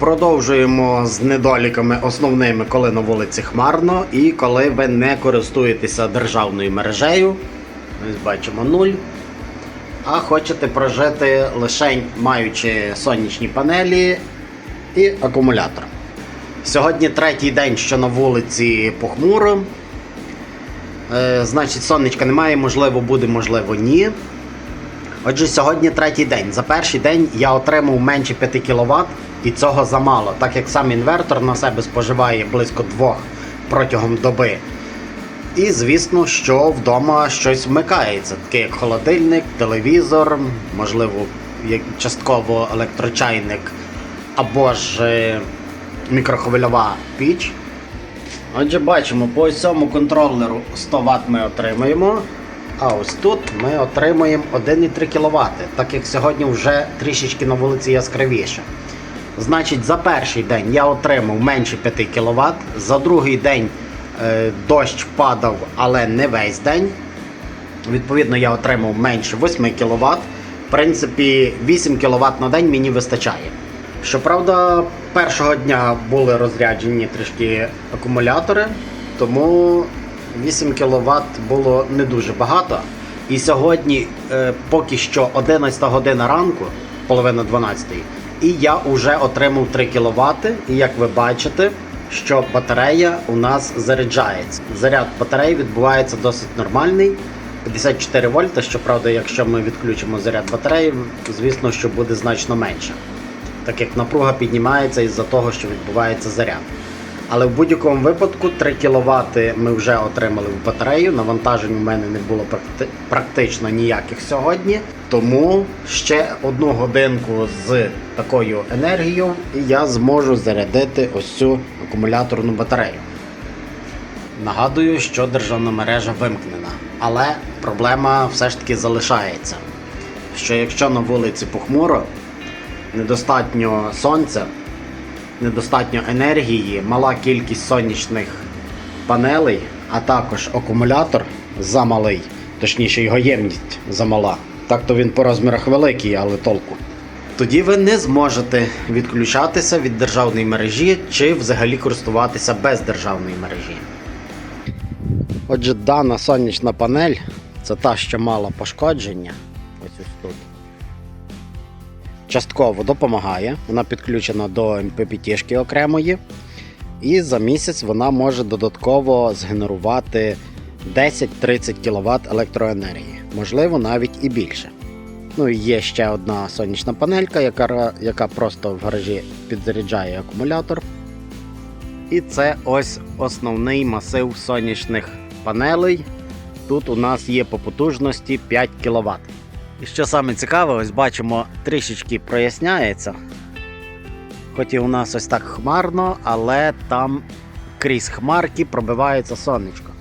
Продовжуємо з недоліками основними, коли на вулиці хмарно і коли ви не користуєтеся державною мережею. Ось бачимо нуль. А хочете прожити лише маючи сонячні панелі і акумулятор. Сьогодні третій день, що на вулиці похмуро. Е, значить, сонечка немає, можливо, буде, можливо, ні. Отже, сьогодні третій день. За перший день я отримав менше 5 кВт, і цього замало, так як сам інвертор на себе споживає близько 2 протягом доби. І звісно, що вдома щось вмикається, таке як холодильник, телевізор, можливо, частково електрочайник або ж е, мікрохвильова піч. Отже, бачимо, по цьому контролеру 100 Вт ми отримуємо. А ось тут ми отримуємо 1,3 кВт, так як сьогодні вже трішечки на вулиці яскравіше. Значить, за перший день я отримав менше 5 кВт, за другий день е, дощ падав, але не весь день. Відповідно, я отримав менше 8 кВт. В принципі, 8 кВт на день мені вистачає. Щоправда, першого дня були розряджені трішки акумулятори, тому 8 кВт було не дуже багато. І сьогодні е, поки що 11 година ранку, половина 12, і я вже отримав 3 кВт. І як ви бачите, що батарея у нас заряджається. Заряд батареї відбувається досить нормальний. 54 вольта, щоправда, якщо ми відключимо заряд батареї, звісно, що буде значно менше. Так як напруга піднімається із-за того, що відбувається заряд. Але в будь-якому випадку 3 кВт ми вже отримали в батарею. Навантажень у мене не було практично ніяких сьогодні. Тому ще одну годинку з такою енергією я зможу зарядити ось цю акумуляторну батарею. Нагадую, що державна мережа вимкнена, але проблема все ж таки залишається. Що якщо на вулиці похмуро, недостатньо сонця, недостатньо енергії, мала кількість сонячних панелей, а також акумулятор замалий, точніше його ємність замала. Так то він по розмірах великий, але толку. Тоді ви не зможете відключатися від державної мережі чи взагалі користуватися без державної мережі. Отже, дана сонячна панель це та, що мала пошкодження. Ось ось тут. Частково допомагає. Вона підключена до МППТ окремої. І за місяць вона може додатково згенерувати 10-30 кВт електроенергії, можливо, навіть і більше. Ну і є ще одна сонячна панелька, яка, яка просто в гаражі підзаряджає акумулятор. І це ось основний масив сонячних панелей. Тут у нас є по потужності 5 кВт. І що саме цікаве, ось бачимо, трішечки проясняється. Хоч і у нас ось так хмарно, але там крізь хмарки пробивається сонечко.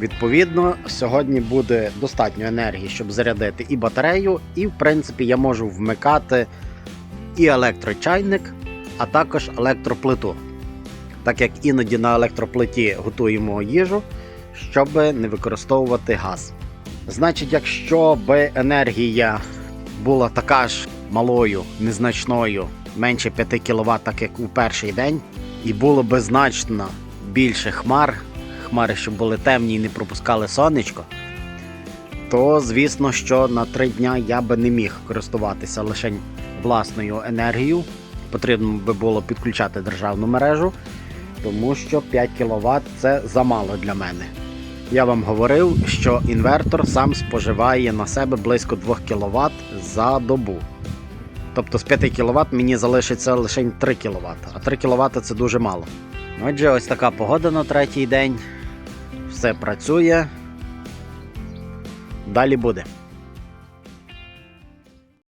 Відповідно, сьогодні буде достатньо енергії, щоб зарядити і батарею, і в принципі я можу вмикати і електрочайник, а також електроплиту. Так як іноді на електроплиті готуємо їжу, щоб не використовувати газ. Значить, якщо би енергія була така ж малою, незначною, менше 5 кВт, так як у перший день, і було би значно більше хмар, хмари, щоб були темні і не пропускали сонечко, то звісно, що на 3 дня я би не міг користуватися лише власною енергією. Потрібно би було підключати державну мережу, тому що 5 кВт це замало для мене. Я вам говорив, що інвертор сам споживає на себе близько 2 кВт за добу. Тобто з 5 кВт мені залишиться лише 3 кВт, а 3 кВт це дуже мало. Отже, ось така погода на третій день. Все працює. Далі буде.